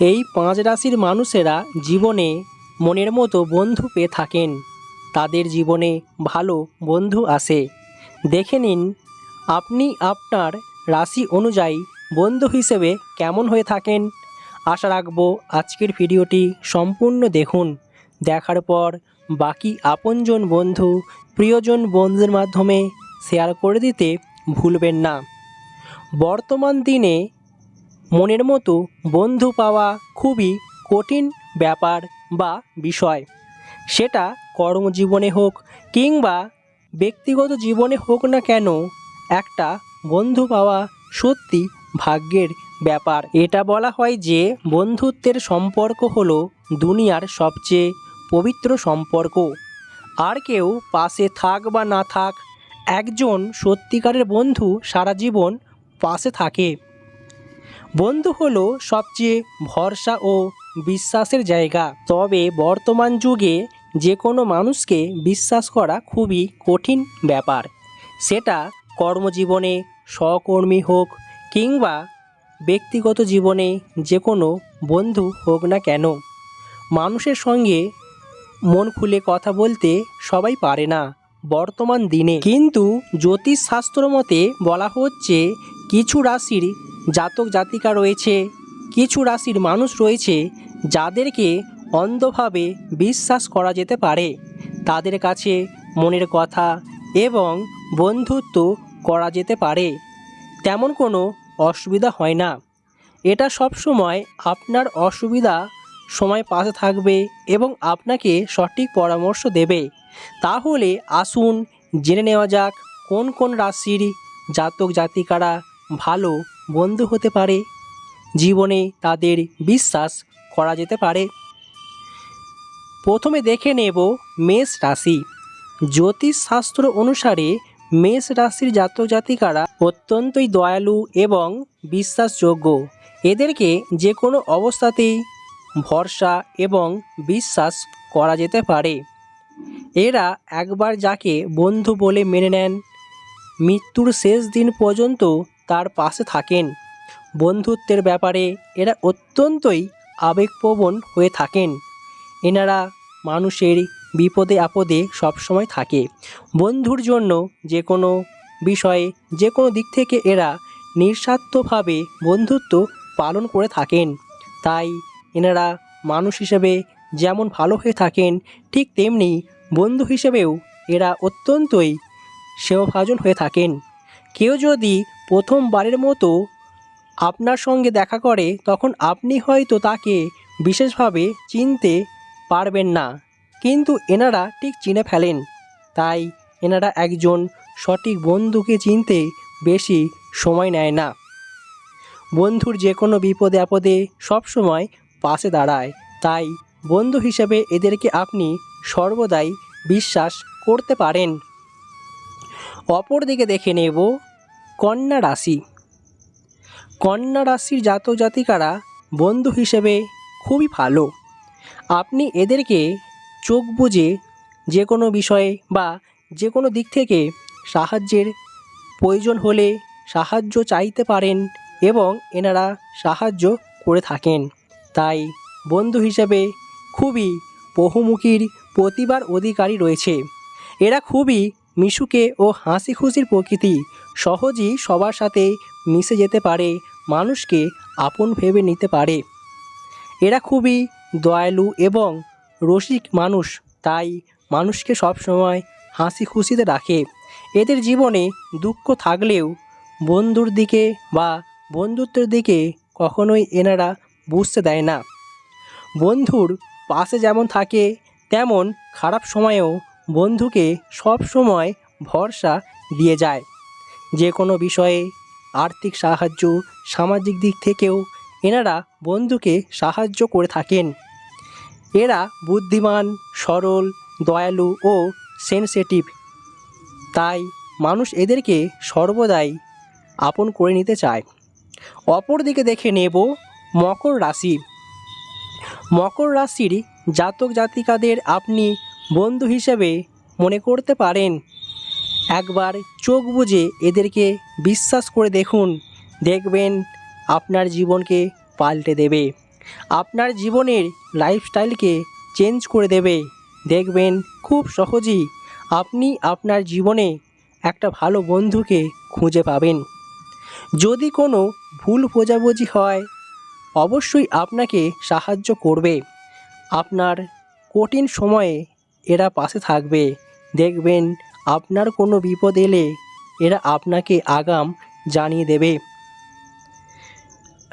এই পাঁচ রাশির মানুষেরা জীবনে মনের মতো বন্ধু পেয়ে থাকেন। তাদের জীবনে ভালো বন্ধু আসে। দেখে নিন, আপনি আপনার রাশি অনুযায়ী বন্ধু হিসেবে কেমন হয়ে থাকেন? আশা রাখব আজকের ভিডিওটি সম্পূর্ণ দেখুন। দেখার পর বাকি আপনজন বন্ধু, প্রিয়জন বন্ধুদের মাধ্যমে শেয়ার করে দিতে ভুলবেন না। বর্তমান দিনে মনের মতো বন্ধু পাওয়া খুবই কঠিন ব্যাপার বা বিষয়। সেটা কর্মজীবনে হোক কিংবা ব্যক্তিগত জীবনে হোক না কেন, একটা বন্ধু পাওয়া সত্যি ভাগ্যের ব্যাপার। এটা বলা হয় যে বন্ধুত্বের সম্পর্ক হলো দুনিয়ার সবচেয়ে পবিত্র সম্পর্ক। আর কেউ পাশে থাক বা না থাক, একজন সত্যিকারের বন্ধু সারা জীবন পাশে থাকে। বন্ধু হলো সবচেয়ে ভরসা ও বিশ্বাসের জায়গা। তবে বর্তমান যুগে যে কোনো মানুষকে বিশ্বাস করা খুবই কঠিন ব্যাপার। সেটা কর্মজীবনে, সহকর্মী হোক কিংবা ব্যক্তিগত জীবনে যে কোনো বন্ধু হোক না কেন, মানুষের সঙ্গে মন খুলে কথা বলতে সবাই পারে না বর্তমান দিনে। কিন্তু জ্যোতিষশাস্ত্র মতে বলা হচ্ছে কিছু রাশির জাতক জাতিকা রয়েছে, কিছু রাশির মানুষ রয়েছে যাদেরকে অন্ধভাবে বিশ্বাস করা যেতে পারে। তাদের কাছে মনের কথা এবং বন্ধুত্ব করা যেতে পারে। তেমন কোনো অসুবিধা হয় না। এটা সব সময় আপনার অসুবিধা সময় পাশে থাকবে এবং আপনাকে সঠিক পরামর্শ দেবে। তাহলে আসুন জেনে নেওয়া যাক কোন কোন রাশির জাতক জাতিকারা ভালো বন্ধু হতে পারে। জীবনে তাদের বিশ্বাস করা যেতে পারে। প্রথমে দেখে নেব মেষ রাশি। জ্যোতিষশাস্ত্র অনুসারে মেষ রাশির জাতক জাতিকারা অত্যন্তই দয়ালু এবং বিশ্বাসযোগ্য। এদেরকে যে কোনো অবস্থাতেই ভরসা এবং বিশ্বাস করা যেতে পারে। এরা একবার যাকে বন্ধু বলে মেনে নেন। মৃত্যুর শেষ দিন পর্যন্ত তার পাশে থাকেন। বন্ধুত্বের ব্যাপারে এরা অত্যন্তই আবেগপ্রবণ হয়ে থাকেন। এনারা মানুষের বিপদে আপদে সবসময় থাকে। বন্ধুর জন্য যে কোনো বিষয়ে যে কোনো দিক থেকে এরা নিঃস্বার্থভাবে বন্ধুত্ব পালন করে থাকেন। তাই এনারা মানুষ হিসেবে যেমন ভালো হয়ে থাকেন, ঠিক তেমনি বন্ধু হিসেবেও এরা অত্যন্তই সেবাভাজন হয়ে থাকেন। কেউ যদি প্রথমবারের মতো আপনার সঙ্গে দেখা করে, তখন আপনি হয়তো তাকে বিশেষভাবে চিনতে পারবেন না। কিন্তু এনারা ঠিক চিনে ফেলেন। তাই এনারা একজন সঠিক বন্ধুকে চিনতে বেশি সময় নেয় না। বন্ধুর যে কোনো বিপদে আপদে সবসময় পাশে দাঁড়ায়। তাই বন্ধু হিসেবে এদেরকে আপনি সর্বদাই বিশ্বাস করতে পারেন। অপরদিকে দেখে নেব কন্যা রাশি। কন্যা রাশির জাতক জাতিকারা বন্ধু হিসেবে খুবই ভালো। আপনি এদেরকে চোখ বুজে যে কোনো বিষয়ে বা যে কোনো দিক থেকে সাহায্যের প্রয়োজন হলে সাহায্য চাইতে পারেন এবং এনারা সাহায্য করে থাকেন। তাই বন্ধু হিসেবে খুবই বহুমুখীর প্রতিভার অধিকারী রয়েছে। এরা খুবই মিশুকে ও হাসি খুশির প্রকৃতি সহজেই সবার সাথে মিশে যেতে পারে, মানুষকে আপন ভেবে নিতে পারে। এরা খুবই দয়ালু এবং রসিক মানুষ, তাই মানুষকে সবসময় হাসি খুশিতে রাখে। এদের জীবনে দুঃখ থাকলেও বন্ধুর দিকে বা বন্ধুত্বের দিকে কখনোই এনারা বুঝতে দেয় না। বন্ধুর পাশে যেমন থাকে, তেমন খারাপ সময়েও বন্ধুকে সব সময় ভরসা দিয়ে যায়। যে কোনো বিষয়ে আর্থিক সাহায্য, সামাজিক দিক থেকেও এনারা বন্ধুকে সাহায্য করে থাকেন। এরা বুদ্ধিমান, সরল, দয়ালু ও সেনসিটিভ তাই মানুষ এদেরকে সর্বদাই আপন করে নিতে চায়। অপরদিকে দেখে নেব মকর রাশি। মকর রাশির জাতক জাতিকাদের আপনি বন্ধু হিসেবে মনে করতে পারেন। একবার চোখ বুজে এদেরকে বিশ্বাস করে দেখুন। দেখবেন আপনার জীবনকে পাল্টে দেবে। আপনার জীবনের লাইফস্টাইলকে চেঞ্জ করে দেবে। দেখবেন খুব সহজেই আপনি আপনার জীবনে একটা ভালো বন্ধুকে খুঁজে পাবেন। যদি কোনো ভুল বোঝাবুঝি হয়, অবশ্যই আপনাকে সাহায্য করবে। আপনার কঠিন সময়ে এরা পাশে থাকবে। দেখবেন, আপনার কোনো বিপদ এলে এরা আপনাকে আগাম জানিয়ে দেবে।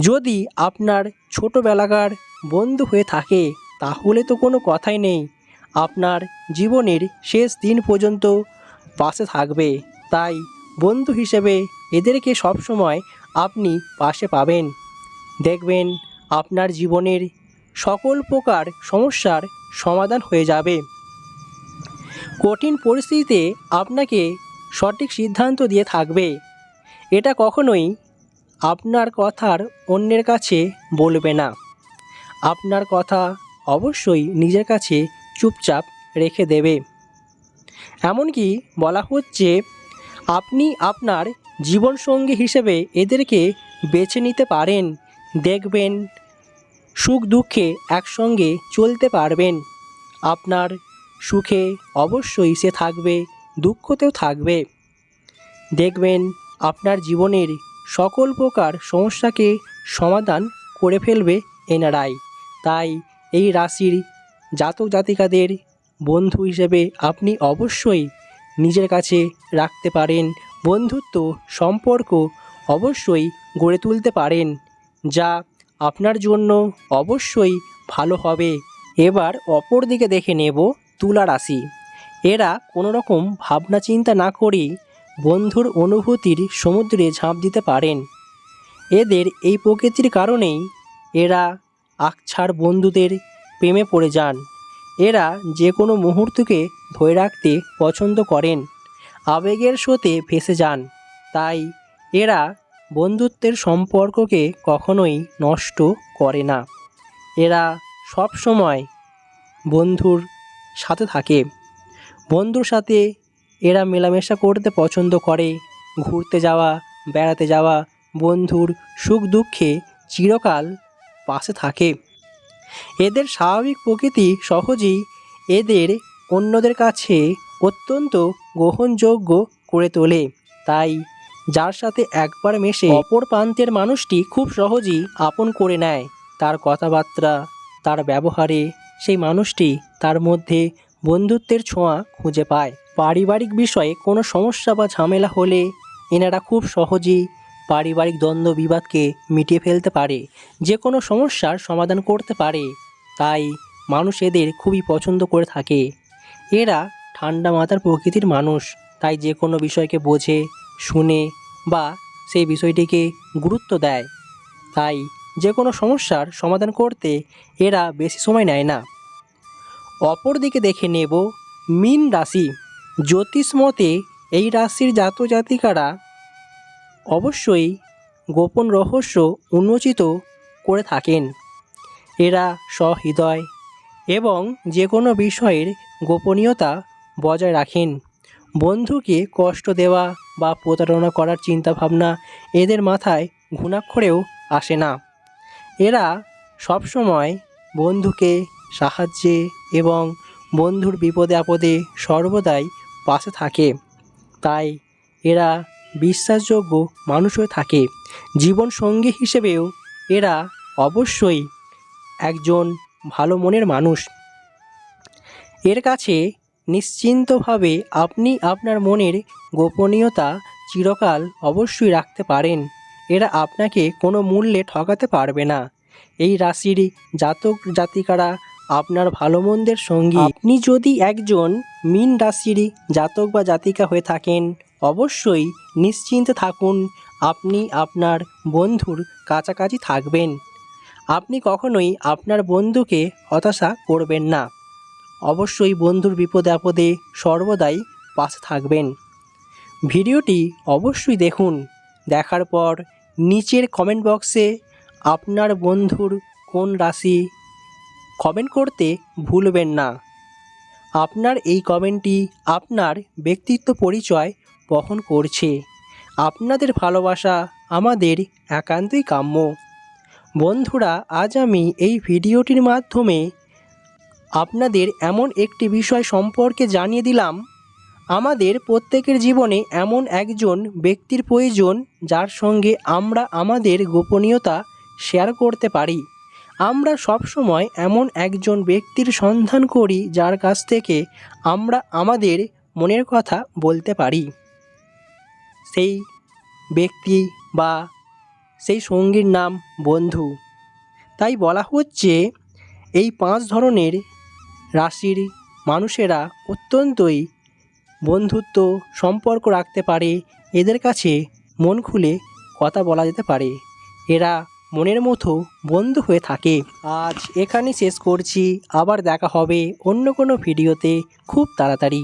যদি আপনার ছোটোবেলাকার বন্ধু হয়ে থাকে, তাহলে তো কোনো কথাই নেই। আপনার জীবনের শেষ দিন পর্যন্ত পাশে থাকবে। তাই বন্ধু হিসেবে এদেরকে সবসময় আপনি পাশে পাবেন। দেখবেন, আপনার জীবনের সকল প্রকার সমস্যার সমাধান হয়ে যাবে। কঠিন পরিস্থিতিতে আপনাকে সঠিক সিদ্ধান্ত দিয়ে থাকবে। এটা কখনোই আপনার কথার অন্যের কাছে বলবে না। আপনার কথা অবশ্যই নিজের কাছে চুপচাপ রেখে দেবে। এমনকি বলা হচ্ছে, আপনি আপনার জীবনসঙ্গী হিসেবে এদেরকে বেছে নিতে পারেন, দেখবেন সুখ দুঃখে একসঙ্গে চলতে পারবেন। আপনার সুখে অবশ্যই সে থাকবে, দুঃখতেও থাকবে। দেখবেন আপনার জীবনের সকল প্রকার সমস্যাকে সমাধান করে ফেলবে এনারাই। তাই এই রাশির জাতক জাতিকাদের বন্ধু হিসেবে আপনি অবশ্যই নিজের কাছে রাখতে পারেন, বন্ধুত্ব, সম্পর্ক অবশ্যই গড়ে তুলতে পারেন, যা আপনার জন্য অবশ্যই ভালো হবে। এবার অপর দিকে দেখে নেব তুলা রাশি। এরা কোনো রকম ভাবনা চিন্তা না করেই বন্ধুর অনুভূতির সমুদ্রে ঝাঁপ দিতে পারেন। এদের এই প্রকৃতির কারণেই এরা আকছাড় বন্ধুদের প্রেমে পড়ে যান। এরা যে কোনো মুহূর্তকে ধরে রাখতে পছন্দ করেন। আবেগের স্রোতে ভেসে যান। তাই এরা বন্ধুত্বের সম্পর্ককে কখনোই নষ্ট করে না। এরা সব সময় বন্ধুর সাথে থাকে। বন্ধুর সাথে এরা মেলামেশা করতে পছন্দ করে। ঘুরতে যাওয়া, বেড়াতে যাওয়া বন্ধুর সুখ দুঃখে চিরকাল পাশে থাকে। এদের স্বাভাবিক প্রকৃতি সহজেই এদের অন্যদের কাছে অত্যন্ত গ্রহণযোগ্য করে তোলে। তাই যার সাথে একবার মেশে অপর প্রান্তের মানুষটি খুব সহজেই আপন করে নেয়। তার কথাবার্তা, তার ব্যবহারে সেই মানুষটি তার মধ্যে বন্ধুত্বের ছোঁয়া খুঁজে পায়। পারিবারিক বিষয়ে কোনো সমস্যা বা ঝামেলা হলে এনারা খুব সহজেই পারিবারিক দ্বন্দ্ব বিবাদকে মিটিয়ে ফেলতে পারে। যে কোনো সমস্যার সমাধান করতে পারে। তাই মানুষ এদের খুবই পছন্দ করে থাকে। এরা ঠান্ডা মাথার প্রকৃতির মানুষ। তাই যে কোনো বিষয়কে বোঝে, শুনে বা সেই বিষয়টিকে গুরুত্ব দেয়। তাই যে কোনো সমস্যার সমাধান করতে এরা বেশি সময় নেয় না। অপর দিকে দেখে নেব মিন রাশি। জ্যোতিষ মতে এই রাশির জাত জাতিকারা অবশ্যই গোপন রহস্য উন্মোচিত করে থাকেন। এরা সহৃদয় এবং যে কোনো বিষয়ের গোপনীয়তা বজায় রাখেন। বন্ধুকে কষ্ট দেওয়া বা প্রতারণা করার চিন্তাভাবনা এদের মাথায় ঘুণাক্ষরেও আসে না। এরা সবসময় বন্ধুকে সাহায্যে এবং বন্ধুর বিপদে আপদে সর্বদাই পাশে থাকে। তাই এরা বিশ্বাসযোগ্য মানুষ হয়ে থাকে। জীবন সঙ্গী হিসেবেও এরা অবশ্যই একজন ভালো মনের মানুষ। এর কাছে নিশ্চিন্তভাবে আপনি আপনার মনের গোপনীয়তা চিরকাল অবশ্যই রাখতে পারেন। এরা আপনাকে কোনো মূল্যে ঠকাতে পারবে না। এই রাশির জাতক জাতিকারা আপনার ভালো মন্দের সঙ্গী। আপনি যদি একজন মিন রাশির জাতক বা জাতিকা হয়ে থাকেন, অবশ্যই নিশ্চিন্তে থাকুন, আপনি আপনার বন্ধুর কাছাকাছি থাকবেন। আপনি কখনোই আপনার বন্ধুকে হতাশা করবেন না। অবশ্যই বন্ধুর বিপদে আপদে সর্বদাই পাশে থাকবেন। ভিডিওটি অবশ্যই দেখুন। দেখার পর নিচের কমেন্ট বক্সে আপনার বন্ধুর কোন রাশি কমেন্ট করতে ভুলবেন না। আপনার এই কমেন্টটি আপনার ব্যক্তিত্ব পরিচয় বহন করছে। আপনাদের ভালোবাসা আমাদের একান্তই কাম্য। বন্ধুরা, আজ আমি এই ভিডিওটির মাধ্যমে আপনাদের এমন একটি বিষয় সম্পর্কে জানিয়ে দিলাম। আমাদের প্রত্যেকের জীবনে এমন একজন ব্যক্তির প্রয়োজন যার সঙ্গে আমরা আমাদের গোপনীয়তা শেয়ার করতে পারি। আমরা সবসময় এমন একজন ব্যক্তির সন্ধান করি যার কাছ থেকে আমরা আমাদের মনের কথা বলতে পারি। সেই ব্যক্তি বা সেই সঙ্গীর নাম বন্ধু। তাই বলা হচ্ছে, এই পাঁচ ধরনের রাশির মানুষেরা অত্যন্তই বন্ধুত্ব, সম্পর্ক রাখতে পারে, এদের কাছে মন খুলে কথা বলা যেতে পারে। এরা মনের মতো বন্ধু হয়ে থাকে। আজ এখানে শেষ করছি। আবার দেখা হবে অন্য কোনো ভিডিওতে। খুব তাড়াতাড়ি।